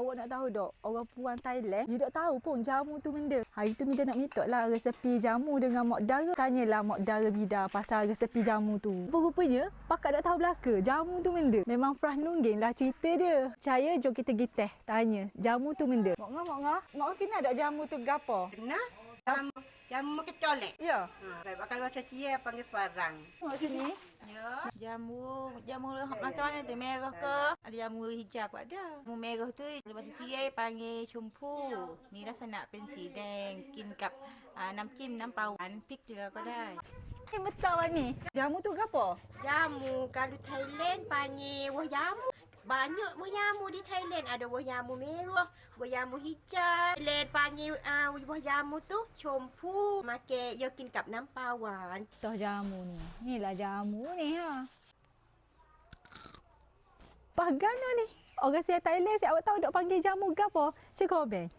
awak nak tahu dok, orang puan Thailand, dia tak tahu pun jamu tu benda. Hari tu Mida nak minta lah resepi jamu dengan Mak Dara. Tanyalah Mak Dara Bida pasal resepi jamu tu. Rupanya, pakak tak tahu belaka. Jamu tu benda. Memang Frah Nungging lah cerita dia. Percaya, jom kita pergi teh. Tanya, jamu tu benda. Mak Ngah, Mak Ngah. Mak Ngah kenal tak jamu tu gapo? Kena jamu jamu makan colek. Ya. Ha, bakal bahasa Cia panggil farang. Mak sini. Ya, jamu jamu macam mana tu merah ke? Ada jamu hijau pun ada. Jamu merah tu lepas sirai panggil cumpu. Ni rasa nak pensi dan kin kap uh, nam kim nam pawan pik dia ko dai. Ni betul lah ni. Jamu tu gapo? Jamu kalau Thailand panggil wah jamu. Banyak buah jamu di Thailand. Ada buah jamu merah, buah jamu hijau. Thailand panggil uh, buah jamu tu compu. Makan yakin kap nampawan. Toh jamu ni. Inilah jamu ni ha. Pagana ni. Orang saya Thailand saya awak tahu dok panggil jamu gapo? Cik Obeng.